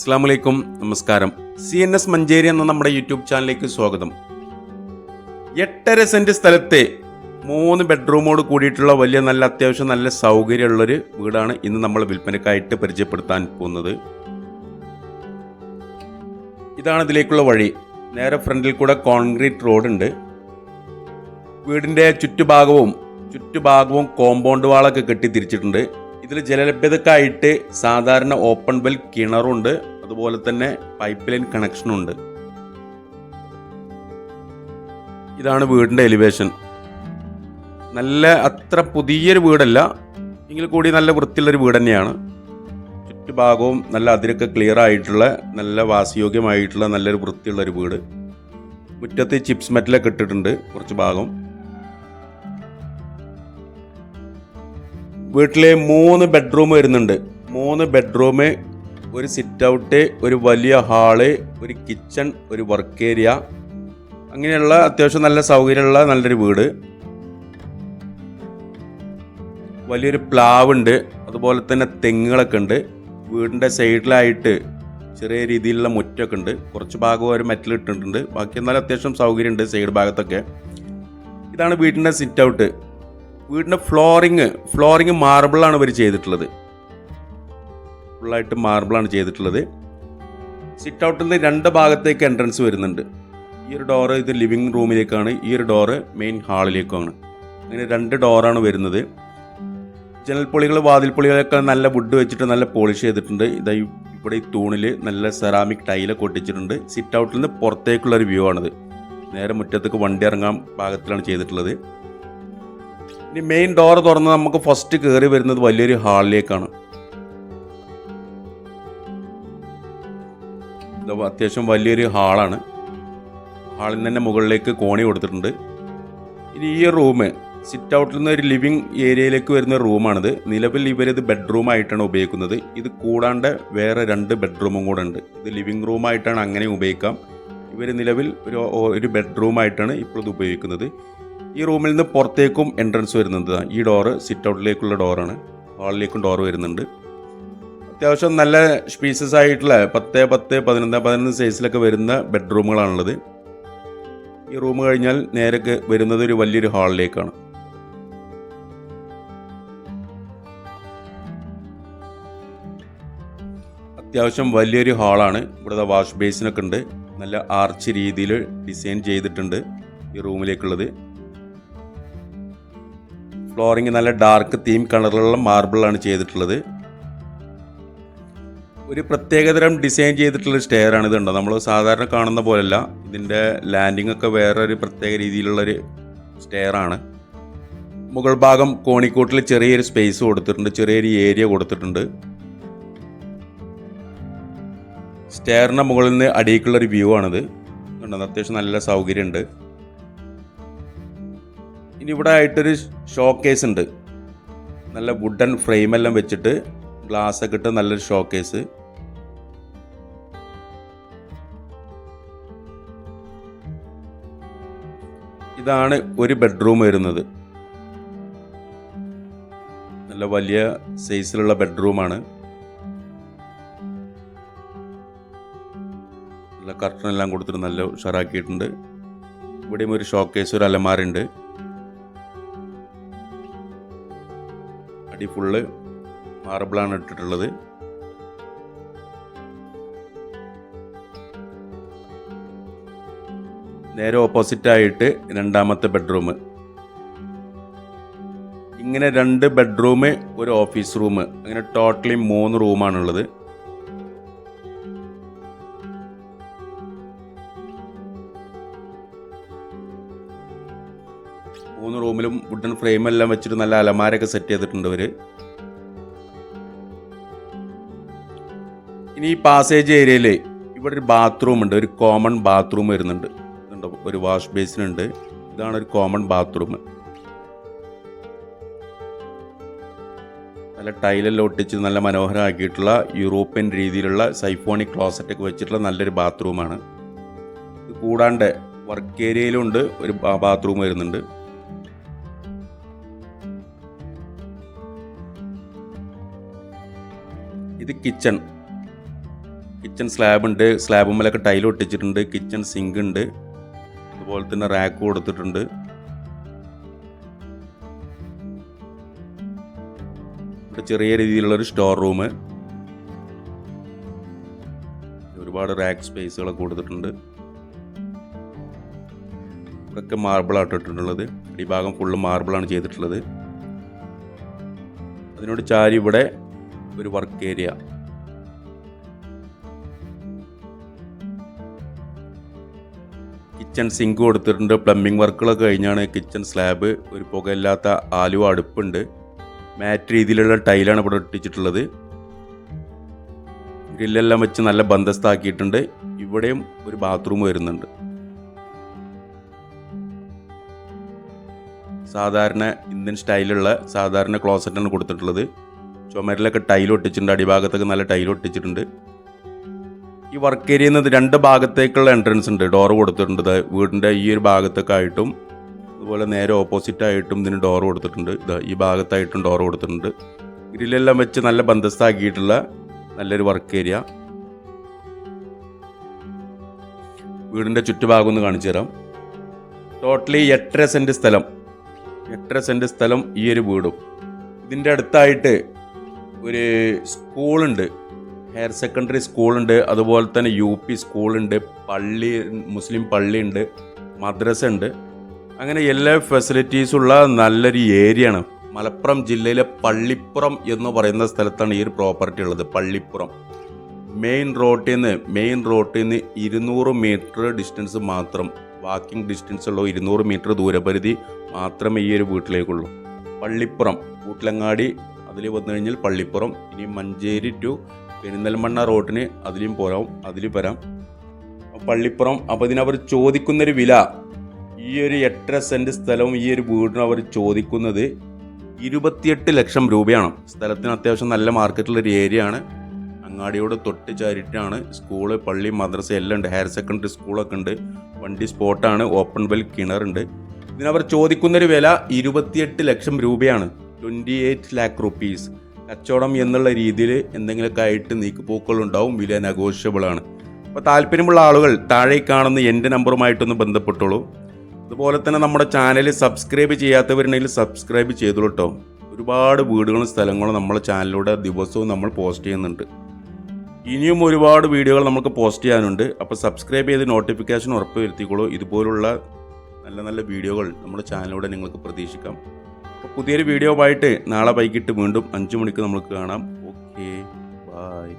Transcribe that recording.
അസ്സാം വലൈക്കും നമസ്കാരം. സി എൻ എസ് മഞ്ചേരി എന്ന നമ്മുടെ യൂട്യൂബ് ചാനലിലേക്ക് സ്വാഗതം. എട്ടര സെന്റ് സ്ഥലത്തെ മൂന്ന് ബെഡ്റൂമോട് കൂടിയിട്ടുള്ള വലിയ നല്ല അത്യാവശ്യം നല്ല സൗകര്യമുള്ളൊരു വീടാണ് ഇന്ന് നമ്മൾ വിൽപ്പനക്കായിട്ട് പരിചയപ്പെടുത്താൻ പോകുന്നത്. ഇതാണ് ഇതിലേക്കുള്ള വഴി. നേരെ ഫ്രണ്ടിൽ കൂടെ കോൺക്രീറ്റ് റോഡുണ്ട്. വീടിന്റെ ചുറ്റുഭാഗവും ചുറ്റുഭാഗവും കോമ്പൗണ്ട് വാളൊക്കെ കെട്ടി തിരിച്ചിട്ടുണ്ട്. ഇതിൽ ജലലഭ്യതക്കായിട്ട് സാധാരണ ഓപ്പൺ വെൽ കിണറുണ്ട്. അതുപോലെ തന്നെ പൈപ്പ് ലൈൻ കണക്ഷനുണ്ട് ഇതാണ് വീടിന്റെ എലിവേഷൻ നല്ല അത്ര പുതിയൊരു വീടല്ല. എങ്കിൽ കൂടി നല്ല വൃത്തിയുള്ളൊരു വീട് തന്നെയാണ്. ചുറ്റുഭാഗവും നല്ല അതിരൊക്കെ ക്ലിയർ ആയിട്ടുള്ള നല്ല വാസയോഗ്യമായിട്ടുള്ള നല്ലൊരു വൃത്തിയുള്ളൊരു വീട്. മുറ്റത്ത് ചിപ്സ് മെറ്റലൊക്കെ ഇട്ടിട്ടുണ്ട് കുറച്ച് ഭാഗം. വീട്ടിലെ മൂന്ന് ബെഡ്റൂം വരുന്നുണ്ട്. മൂന്ന് ബെഡ്റൂം ഒരു സിറ്റ് ഔട്ട് ഒരു വലിയ ഹാൾ ഒരു കിച്ചൺ ഒരു വർക്ക് ഏരിയ അങ്ങനെയുള്ള അത്യാവശ്യം നല്ല സൗകര്യമുള്ള നല്ലൊരു വീട്. വലിയൊരു പ്ലാവ് ഉണ്ട് അതുപോലെ തന്നെ തെങ്ങുകളൊക്കെ ഉണ്ട്. വീടിന്റെ സൈഡിലായിട്ട് ചെറിയ രീതിയിലുള്ള മുറ്റമൊക്കെ ഉണ്ട്. കുറച്ച് ഭാഗം അവർ മെറ്റൽ ഇട്ടിട്ടുണ്ട്. ബാക്കി എന്നാലും അത്യാവശ്യം സൗകര്യമുണ്ട് സൈഡ് ഭാഗത്തൊക്കെ. ഇതാണ് വീടിന്റെ സിറ്റ് ഔട്ട് വീടിന്റെ ഫ്ലോറിങ് ഫ്ലോറിങ് മാർബിളാണ് ഇവർ ചെയ്തിട്ടുള്ളത്. ഫുള്ളായിട്ട് മാർബിളാണ് ചെയ്തിട്ടുള്ളത്. സിറ്റ് ഔട്ടിൽ നിന്ന് രണ്ട് ഭാഗത്തേക്ക് എൻട്രൻസ് വരുന്നുണ്ട്. ഈ ഒരു ഡോറ് ഇത് ലിവിങ് റൂമിലേക്കാണ് ഈ ഒരു ഡോറ് മെയിൻ ഹാളിലേക്കുമാണ് അങ്ങനെ രണ്ട് ഡോറാണ് വരുന്നത്. ജനൽ പൊളികൾ വാതിൽ വാതിൽപ്പൊളികളൊക്കെ നല്ല വുഡ് വെച്ചിട്ട് നല്ല പോളിഷ് ചെയ്തിട്ടുണ്ട്. ഇതാ ഇവിടെ ഈ തൂണിൽ നല്ല സെറാമിക് ടൈലൊക്കെ ഒട്ടിച്ചിട്ടുണ്ട്. സിറ്റ് ഔട്ടിൽ നിന്ന് പുറത്തേക്കുള്ള ഒരു വ്യൂ ആണിത്. നേരെ മുറ്റത്തേക്ക് വണ്ടി ഇറങ്ങാൻ പാകത്തിലാണ് ചെയ്തിട്ടുള്ളത്. ഇനി മെയിൻ ഡോർ തുറന്ന് നമുക്ക് ഫസ്റ്റ് കയറി വരുന്നത് വലിയൊരു ഹാളിലേക്കാണ് അത്യാവശ്യം വലിയൊരു ഹാളാണ് ഹാളിൽ തന്നെ മുകളിലേക്ക് കോണി കൊടുത്തിട്ടുണ്ട്. ഇനി ഈ റൂം സിറ്റ് ഔട്ടിൽ നിന്ന് ഒരു ലിവിങ് ഏരിയയിലേക്ക് വരുന്ന റൂമാണിത് നിലവിൽ ഇവരിത് ബെഡ്റൂം ആയിട്ടാണ് ഉപയോഗിക്കുന്നത്. ഇത് കൂടാണ്ട് വേറെ രണ്ട് ബെഡ്റൂമും കൂടെ ഉണ്ട്. ഇത് ലിവിങ് റൂമായിട്ടാണ് അങ്ങനെ ഉപയോഗിക്കാം. ഇവർ നിലവിൽ ഒരു ഒരു ബെഡ്റൂമായിട്ടാണ് ഇപ്പോൾ ഇത് ഉപയോഗിക്കുന്നത്. ഈ റൂമിൽ നിന്ന് പുറത്തേക്കും എൻട്രൻസ് വരുന്നുണ്ട്. ഈ ഡോറ് സിറ്റ് ഔട്ടിലേക്കുള്ള ഡോറാണ് ഹാളിലേക്കും ഡോർ വരുന്നുണ്ട്. അത്യാവശ്യം നല്ല സ്പീസസ് ആയിട്ടുള്ള പത്ത് പത്ത് പതിനൊന്ന് പതിനൊന്ന് സൈസിലൊക്കെ വരുന്ന ബെഡ്റൂമുകളാണുള്ളത് ഈ റൂം കഴിഞ്ഞാൽ നേരെ വരുന്നത് ഒരു വലിയൊരു ഹാളിലേക്കാണ്. അത്യാവശ്യം വലിയൊരു ഹാളാണ്. ഇവിടുത്തെ വാഷ് ബേസിനൊക്കെ ഉണ്ട്. നല്ല ആർച്ച് രീതിയിൽ ഡിസൈൻ ചെയ്തിട്ടുണ്ട് ഈ റൂമിലേക്കുള്ളത് ഫ്ലോറിങ് നല്ല ഡാർക്ക് തീം കളറിലുള്ള മാർബിളാണ് ചെയ്തിട്ടുള്ളത്. ഒരു പ്രത്യേകതരം ഡിസൈൻ ചെയ്തിട്ടുള്ള സ്റ്റെയർ ആണ് ഇതുണ്ട് നമ്മൾ സാധാരണ കാണുന്ന പോലെയല്ല ഇതിന്റെ ലാൻഡിംഗ് ഒക്കെ വേറെ ഒരു പ്രത്യേക രീതിയിലുള്ളൊരു സ്റ്റെയർ ആണ് മുകൾ ഭാഗം കോണിക്കൂട്ടിൽ ചെറിയൊരു സ്പേസ് കൊടുത്തിട്ടുണ്ട്. ചെറിയൊരു ഏരിയ കൊടുത്തിട്ടുണ്ട്. സ്റ്റെയറിന്റെ മുകളിൽ നിന്ന് അടിയിലേക്കുള്ളൊരു വ്യൂ ആണിത്. അത്യാവശ്യം നല്ല സൗകര്യമുണ്ട്. ഇനി ഇവിടെ ആയിട്ടൊരു ഷോ കേസ് ഉണ്ട്. നല്ല വുഡൻ ഫ്രെയിമെല്ലാം വെച്ചിട്ട് ഗ്ലാസ് ഒക്കെ ഇട്ട് നല്ലൊരു ഷോ കേസ് ഇതാണ് ഒരു ബെഡ്റൂം വരുന്നത്. നല്ല വലിയ സൈസിലുള്ള ബെഡ്റൂമാണ് നല്ല കർട്ടൻ എല്ലാം കൊടുത്തിട്ട് നല്ല ഉഷാറാക്കിയിട്ടുണ്ട്. ഇവിടെയും ഒരു ഷോക്കേസ് ഒരു അലമാരുണ്ട് അടി ഫുള്ള് മാർബിളാണ് ഇട്ടിട്ടുള്ളത്. നേരെ ഓപ്പോസിറ്റായിട്ട് രണ്ടാമത്തെ ബെഡ്റൂം ഇങ്ങനെ രണ്ട് ബെഡ്റൂം ഒരു ഓഫീസ് റൂം അങ്ങനെ ടോട്ടലി മൂന്ന് റൂമാണുള്ളത് മൂന്ന് റൂമിലും വുഡൻ ഫ്രെയിം എല്ലാം വെച്ചിട്ട് നല്ല അലമാരൊക്കെ സെറ്റ് ചെയ്തിട്ടുണ്ട് അവർ ഇനി ഈ പാസേജ് ഏരിയയിൽ ഇവിടെ ഒരു ബാത്റൂം ഉണ്ട്. ഒരു കോമൺ ബാത്റൂം വരുന്നുണ്ട്. ഒരു വാഷ് ബേസിൻ ഉണ്ട്. ഇതാണ് ഒരു കോമൺ ബാത്റൂം നല്ല ടൈലെല്ലാം ഒട്ടിച്ച് നല്ല മനോഹരമാക്കിയിട്ടുള്ള യൂറോപ്യൻ രീതിയിലുള്ള സൈഫോണിക് ക്ലോസറ്റ് ഒക്കെ വെച്ചിട്ടുള്ള നല്ലൊരു ബാത്റൂമാണ് കൂടാണ്ട് വർക്ക് ഏരിയയിലുണ്ട് ഒരു ബാത്റൂം വരുന്നുണ്ട്. ഇത് കിച്ചൺ കിച്ചൺ സ്ലാബ് ഉണ്ട്. സ്ലാബുമ്മലൊക്കെ ടൈൽ ഒട്ടിച്ചിട്ടുണ്ട്. കിച്ചൺ സിങ്ക് ഉണ്ട്. അതുപോലെ തന്നെ റാക്ക് കൊടുത്തിട്ടുണ്ട്. ഇവിടെ ചെറിയ രീതിയിലുള്ളൊരു സ്റ്റോർ റൂം ഒരുപാട് റാക്ക് സ്പേസുകളൊക്കെ കൊടുത്തിട്ടുണ്ട്. ഇവിടെയൊക്കെ മാർബിളാണ് ഇട്ടിട്ടുള്ളത്. ഈ ഭാഗം ഫുള്ള് മാർബിളാണ് ചെയ്തിട്ടുള്ളത്. അതിനോട് ചാരി ഇവിടെ ഒരു വർക്ക് ഏരിയ കിച്ചൺ സിങ്ക് കൊടുത്തിട്ടുണ്ട്. പ്ലംബിംഗ് വർക്കുകളൊക്കെ കഴിഞ്ഞാണ് കിച്ചൺ സ്ലാബ് ഒരു പുകയില്ലാത്ത ആലുവ അടുപ്പുണ്ട്. മാറ്റ് രീതിയിലുള്ള ടൈലാണ് ഇവിടെ ഒട്ടിച്ചിട്ടുള്ളത്. ഗ്രില്ലെല്ലാം വെച്ച് നല്ല ബന്ധസ്ഥാക്കിയിട്ടുണ്ട് ഇവിടെയും ഒരു ബാത്റൂം വരുന്നുണ്ട്. സാധാരണ ഇന്ത്യൻ സ്റ്റൈലുള്ള സാധാരണ ക്ലോസറ്റാണ് കൊടുത്തിട്ടുള്ളത്. ചുമരിലൊക്കെ ടൈൽ ഒട്ടിച്ചിട്ടുണ്ട് അടിഭാഗത്തൊക്കെ നല്ല ടൈൽ ഒട്ടിച്ചിട്ടുണ്ട്. ഈ വർക്ക് ഏരിയയിൽ നിന്ന് രണ്ട് ഭാഗത്തേക്കുള്ള എൻട്രൻസ് ഉണ്ട് ഡോർ കൊടുത്തിട്ടുണ്ട്. വീടിന്റെ ഈ ഒരു ഭാഗത്തൊക്കെ ആയിട്ടും അതുപോലെ നേരെ ഓപ്പോസിറ്റ് ആയിട്ടും ഇതിന് ഡോർ കൊടുത്തിട്ടുണ്ട്. ഇത് ഈ ഭാഗത്തായിട്ടും ഡോർ കൊടുത്തിട്ടുണ്ട്. ഗ്രില്ലെല്ലാം വെച്ച് നല്ല ബന്ധസ്ഥാക്കിയിട്ടുള്ള നല്ലൊരു വർക്ക് ഏരിയ വീടിന്റെ ചുറ്റുഭാഗം ഒന്ന് കാണിച്ചു തരാം. ടോട്ടലി എട്ടര സെന്റ് സ്ഥലം. എട്ടര സെന്റ് സ്ഥലം ഈ ഒരു വീടും. ഇതിന്റെ അടുത്തായിട്ട് ഒരു സ്കൂളുണ്ട്. ഹയർ സെക്കൻഡറി സ്കൂളുണ്ട്. അതുപോലെ തന്നെ യു പി സ്കൂളുണ്ട്. പള്ളി മുസ്ലിം പള്ളിയുണ്ട്. മദ്രസ ഉണ്ട് അങ്ങനെ എല്ലാ ഫെസിലിറ്റീസും ഉള്ള നല്ലൊരു ഏരിയയാണ് മലപ്പുറം ജില്ലയിലെ പള്ളിപ്പുറം എന്ന് പറയുന്ന സ്ഥലത്താണ് ഈ ഒരു പ്രോപ്പർട്ടി ഉള്ളത്. പള്ളിപ്പുറം. മെയിൻ റോട്ടിൽ നിന്ന് മെയിൻ റോട്ടിൽ നിന്ന് ഇരുന്നൂറ് മീറ്റർ ഡിസ്റ്റൻസ് മാത്രം വാക്കിംഗ് ഡിസ്റ്റൻസ് ഉള്ള ഇരുന്നൂറ് മീറ്റർ ദൂരപരിധി മാത്രമേ ഈ ഒരു വീട്ടിലേക്കുള്ളൂ. പള്ളിപ്പുറം കൂട്ടിലങ്ങാടി അതിൽ വന്നു കഴിഞ്ഞാൽ പള്ളിപ്പുറം ഇനി മഞ്ചേരി ടു പെരിന്തൽമണ്ണ റോഡിന് അതിലും പോരാം അതിൽ വരാം. പള്ളിപ്പുറം അപ്പോൾ ഇതിനവർ ചോദിക്കുന്നൊരു വില ഈ ഒരു എട്ടര സെന്റ് സ്ഥലവും ഈ ഒരു വീടിനും അവർ ചോദിക്കുന്നത് ഇരുപത്തിയെട്ട് ലക്ഷം രൂപയാണ്. സ്ഥലത്തിന് അത്യാവശ്യം നല്ല മാർക്കറ്റിലൊരു ഏരിയ ആണ്. അങ്ങാടിയോട് തൊട്ട് ചാരിട്ടാണ് സ്കൂൾ പള്ളി മദ്രസ എല്ലാം ഉണ്ട്. ഹയർ സെക്കൻഡറി സ്കൂളൊക്കെ ഉണ്ട്. വണ്ടി സ്പോട്ടാണ് ഓപ്പൺ വെൽ കിണറുണ്ട്. ഇതിനവർ ചോദിക്കുന്നൊരു വില ഇരുപത്തിയെട്ട് ലക്ഷം രൂപയാണ്. ട്വന്റി എയ്റ്റ് ലാക്ക് റുപ്പീസ് കച്ചവടം എന്നുള്ള രീതിയിൽ എന്തെങ്കിലുമൊക്കെ ആയിട്ട് നീക്കുപോക്കുകളുണ്ടാവും. വില നെഗോഷ്യബിൾ ആണ്. അപ്പോൾ താല്പര്യമുള്ള ആളുകൾ താഴെ കാണുന്ന എന്റെ നമ്പറുമായിട്ടൊന്ന് ബന്ധപ്പെട്ടോളൂ. അതുപോലെ തന്നെ നമ്മുടെ ചാനൽ സബ്സ്ക്രൈബ് ചെയ്യാത്തവരുണ്ടെങ്കിൽ സബ്സ്ക്രൈബ് ചെയ്തോളൂ ഒരുപാട് വീടുകളും സ്ഥലങ്ങളും നമ്മളെ ചാനലിലൂടെ ദിവസവും നമ്മൾ പോസ്റ്റ് ചെയ്യുന്നുണ്ട്. ഇനിയും ഒരുപാട് വീഡിയോകൾ നമുക്ക് പോസ്റ്റ് ചെയ്യാനുണ്ട്. അപ്പോൾ സബ്സ്ക്രൈബ് ചെയ്ത് നോട്ടിഫിക്കേഷൻ ഉറപ്പ് വരുത്തിക്കോളൂ. ഇതുപോലുള്ള നല്ല നല്ല വീഡിയോകൾ നമ്മുടെ ചാനലിലൂടെ നിങ്ങൾക്ക് പ്രതീക്ഷിക്കാം. അപ്പോൾ പുതിയൊരു വീഡിയോ ആയിട്ട് നാളെ വൈകിട്ട് വീണ്ടും അഞ്ച് മണിക്ക് നമുക്ക് കാണാം. Okay bye